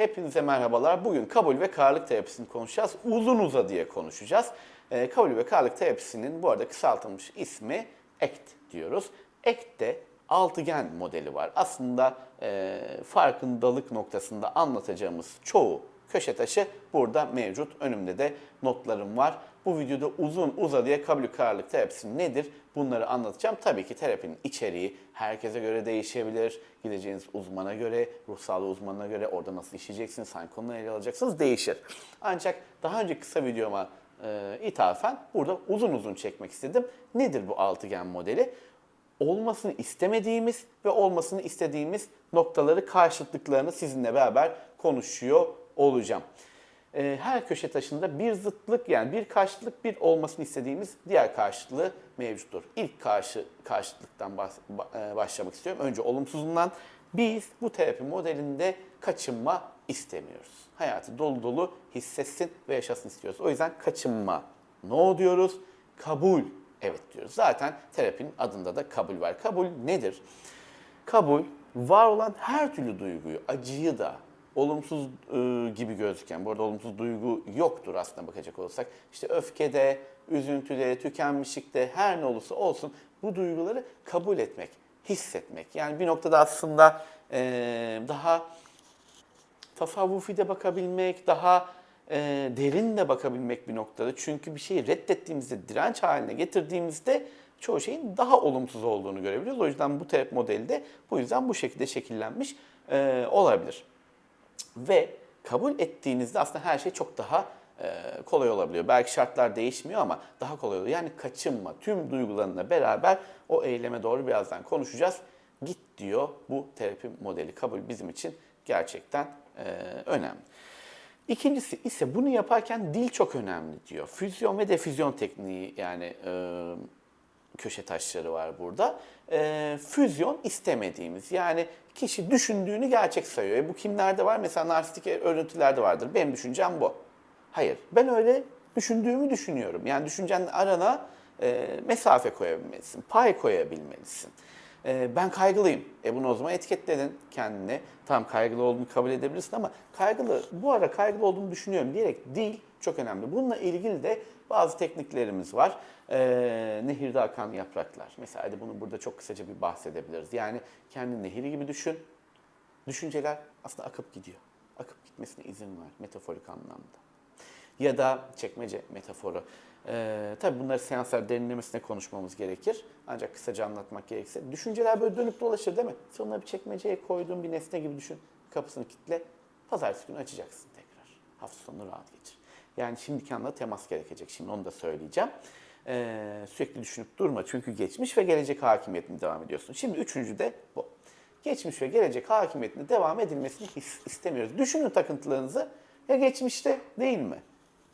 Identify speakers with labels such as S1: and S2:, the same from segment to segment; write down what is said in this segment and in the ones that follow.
S1: hepinize merhabalar. Bugün kabul ve kararlılık terapisini konuşacağız. Uzun uza diye konuşacağız. Ee, kabul ve kararlılık terapisinin bu arada kısaltılmış ismi ACT diyoruz. ACT'te altıgen modeli var. Aslında e, farkındalık noktasında anlatacağımız çoğu köşe taşı burada mevcut. Önümde de notlarım var. Bu videoda uzun uzadıya kabul kararlılık terapisi nedir? Bunları anlatacağım. Tabii ki terapinin içeriği herkese göre değişebilir. Gideceğiniz uzmana göre, ruh sağlığı uzmanına göre orada nasıl işleyeceksiniz, hangi konuları ele alacaksınız değişir. Ancak daha önce kısa videoma e, ithafen burada uzun uzun çekmek istedim. Nedir bu altıgen modeli? olmasını istemediğimiz ve olmasını istediğimiz noktaları karşıtlıklarını sizinle beraber konuşuyor olacağım. Ee, Her köşe taşında bir zıtlık yani bir karşıtlık bir olmasını istediğimiz diğer karşıtlığı mevcuttur. İlk karşı karşıtlıktan bahs- ba- e, başlamak istiyorum. Önce olumsuzundan biz bu terapi modelinde kaçınma istemiyoruz. Hayatı dolu dolu hissetsin ve yaşasın istiyoruz. O yüzden kaçınma no diyoruz, kabul evet diyoruz. Zaten terapinin adında da kabul var. Kabul nedir? Kabul var olan her türlü duyguyu, acıyı da olumsuz e, gibi gözüken, bu arada olumsuz duygu yoktur aslında bakacak olursak. İşte öfkede, üzüntüde, tükenmişlikte her ne olursa olsun bu duyguları kabul etmek, hissetmek. Yani bir noktada aslında e, daha tasavvufi de bakabilmek, daha e, derin de bakabilmek bir noktada. Çünkü bir şeyi reddettiğimizde, direnç haline getirdiğimizde çoğu şeyin daha olumsuz olduğunu görebiliyoruz. O yüzden bu terapi modeli de bu yüzden bu şekilde şekillenmiş e, olabilir. Ve kabul ettiğinizde aslında her şey çok daha e, kolay olabiliyor. Belki şartlar değişmiyor ama daha kolay oluyor. Yani kaçınma, tüm duygularınla beraber o eyleme doğru birazdan konuşacağız. Git diyor bu terapi modeli. Kabul bizim için gerçekten e, önemli. İkincisi ise bunu yaparken dil çok önemli diyor. Füzyon ve defüzyon tekniği yani e, köşe taşları var burada. E, füzyon istemediğimiz yani kişi düşündüğünü gerçek sayıyor. E, bu kimlerde var? Mesela narsistik örüntülerde vardır. Benim düşüncem bu. Hayır ben öyle düşündüğümü düşünüyorum. Yani düşüncenin arana e, mesafe koyabilmelisin, pay koyabilmelisin. E, ben kaygılıyım. E bunu o zaman etiketledin kendine. Tamam kaygılı olduğunu kabul edebilirsin ama kaygılı, bu ara kaygılı olduğunu düşünüyorum diyerek değil çok önemli. Bununla ilgili de bazı tekniklerimiz var. E, nehirde akan yapraklar. Mesela hadi bunu burada çok kısaca bir bahsedebiliriz. Yani kendi nehir gibi düşün. Düşünceler aslında akıp gidiyor. Akıp gitmesine izin ver metaforik anlamda ya da çekmece metaforu. Ee, tabii bunları seanslar derinlemesine konuşmamız gerekir. Ancak kısaca anlatmak gerekirse. Düşünceler böyle dönüp dolaşır değil mi? Sen bir çekmeceye koyduğun bir nesne gibi düşün. Kapısını kilitle. Pazartesi günü açacaksın tekrar. Hafta sonu rahat geçir. Yani şimdiki anda temas gerekecek. Şimdi onu da söyleyeceğim. Ee, sürekli düşünüp durma. Çünkü geçmiş ve gelecek hakimiyetine devam ediyorsun. Şimdi üçüncü de bu. Geçmiş ve gelecek hakimiyetine devam edilmesini istemiyoruz. Düşünün takıntılarınızı. Ya geçmişte değil mi?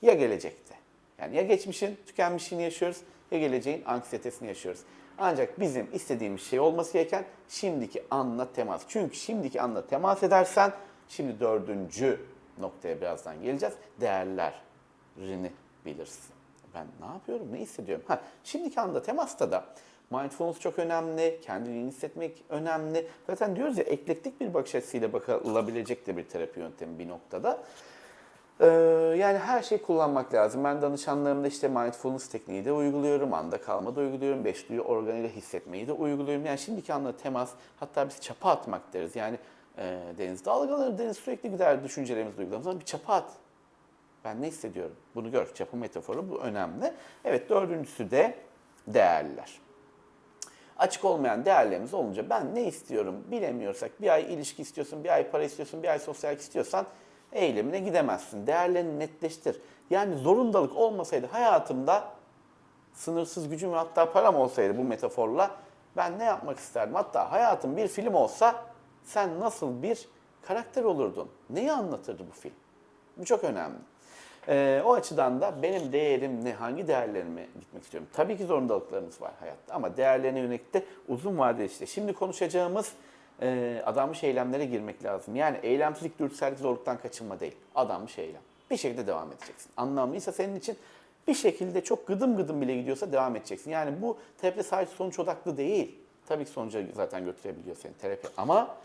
S1: Ya gelecekte. Yani ya geçmişin tükenmişliğini yaşıyoruz ya geleceğin anksiyetesini yaşıyoruz. Ancak bizim istediğimiz şey olması gereken şimdiki anla temas. Çünkü şimdiki anla temas edersen şimdi dördüncü noktaya birazdan geleceğiz. Değerlerini bilirsin. Ben ne yapıyorum, ne hissediyorum? Ha, şimdiki anda temasta da mindfulness çok önemli, kendini hissetmek önemli. Zaten diyoruz ya eklektik bir bakış açısıyla bakılabilecek de bir terapi yöntemi bir noktada. Ee, yani her şeyi kullanmak lazım. Ben danışanlarımda işte mindfulness tekniği de uyguluyorum, anda kalma da uyguluyorum, beş duyu organıyla hissetmeyi de uyguluyorum. Yani şimdiki anda temas, hatta biz çapa atmak deriz. Yani e, deniz dalgalanır, deniz sürekli gider düşüncelerimizi duygularımız bir çapa at. Ben ne hissediyorum? Bunu gör. Çapa metaforu bu önemli. Evet dördüncüsü de değerler. Açık olmayan değerlerimiz olunca ben ne istiyorum bilemiyorsak bir ay ilişki istiyorsun, bir ay para istiyorsun, bir ay sosyallik istiyorsan eylemine gidemezsin. Değerlerini netleştir. Yani zorundalık olmasaydı hayatımda sınırsız gücüm ve hatta param olsaydı bu metaforla ben ne yapmak isterdim? Hatta hayatım bir film olsa sen nasıl bir karakter olurdun? Neyi anlatırdı bu film? Bu çok önemli. Ee, o açıdan da benim değerim ne, hangi değerlerime gitmek istiyorum? Tabii ki zorundalıklarımız var hayatta ama değerlerine yönelik de uzun vadeli işte. Şimdi konuşacağımız e, adanmış eylemlere girmek lazım. Yani eylemsizlik, dürtüsellik, zorluktan kaçınma değil. Adanmış eylem. Bir şekilde devam edeceksin. Anlamlıysa senin için bir şekilde çok gıdım gıdım bile gidiyorsa devam edeceksin. Yani bu terapi sadece sonuç odaklı değil. Tabii ki sonuca zaten götürebiliyor seni terapi ama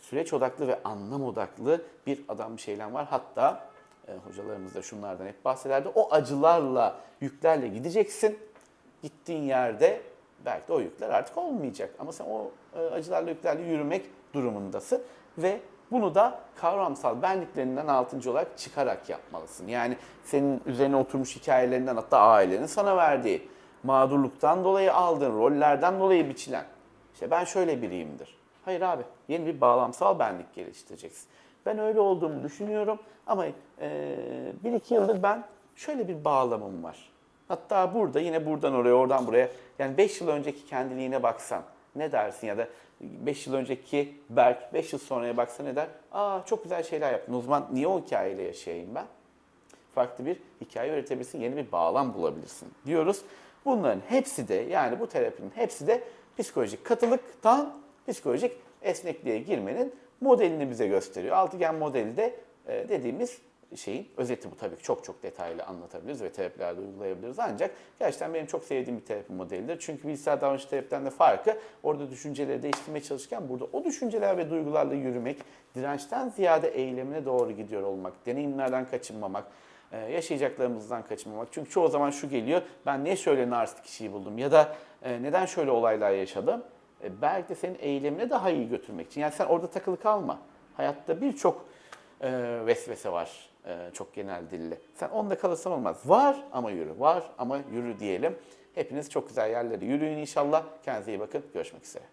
S1: süreç odaklı ve anlam odaklı bir adam bir şeyler var. Hatta e, hocalarımız da şunlardan hep bahsederdi. O acılarla, yüklerle gideceksin. Gittiğin yerde belki de o yükler artık olmayacak. Ama sen o e, acılarla, yüklerle yürümek durumundasın. Ve bunu da kavramsal benliklerinden altıncı olarak çıkarak yapmalısın. Yani senin üzerine oturmuş hikayelerinden hatta ailenin sana verdiği mağdurluktan dolayı aldığın rollerden dolayı biçilen. İşte ben şöyle biriyimdir. Hayır abi yeni bir bağlamsal benlik geliştireceksin. Ben öyle olduğumu düşünüyorum ama e, bir iki yıldır ben şöyle bir bağlamım var. Hatta burada yine buradan oraya oradan buraya yani 5 yıl önceki kendiliğine baksan ne dersin ya da 5 yıl önceki Berk 5 yıl sonraya baksa ne der? Aa çok güzel şeyler yaptın. O zaman niye o hikayeyle yaşayayım ben? Farklı bir hikaye üretebilirsin, yeni bir bağlam bulabilirsin diyoruz. Bunların hepsi de yani bu terapinin hepsi de psikolojik katılıktan psikolojik esnekliğe girmenin modelini bize gösteriyor. Altıgen modeli de e, dediğimiz şeyin özeti bu tabii ki çok çok detaylı anlatabiliriz ve terapilerde uygulayabiliriz. Ancak gerçekten benim çok sevdiğim bir terapi modelidir. Çünkü bilgisayar davranış terapiden de farkı orada düşünceleri değiştirmeye çalışırken burada o düşünceler ve duygularla yürümek, dirençten ziyade eylemine doğru gidiyor olmak, deneyimlerden kaçınmamak, e, yaşayacaklarımızdan kaçınmamak. Çünkü çoğu zaman şu geliyor, ben niye şöyle narsist kişiyi buldum ya da e, neden şöyle olaylar yaşadım? E, belki de senin eylemine daha iyi götürmek için. Yani sen orada takılı kalma. Hayatta birçok e, vesvese var e, çok genel dille. Sen onda kalırsan olmaz. Var ama yürü, var ama yürü diyelim. Hepiniz çok güzel yerlere yürüyün inşallah. Kendinize iyi bakın. Görüşmek üzere.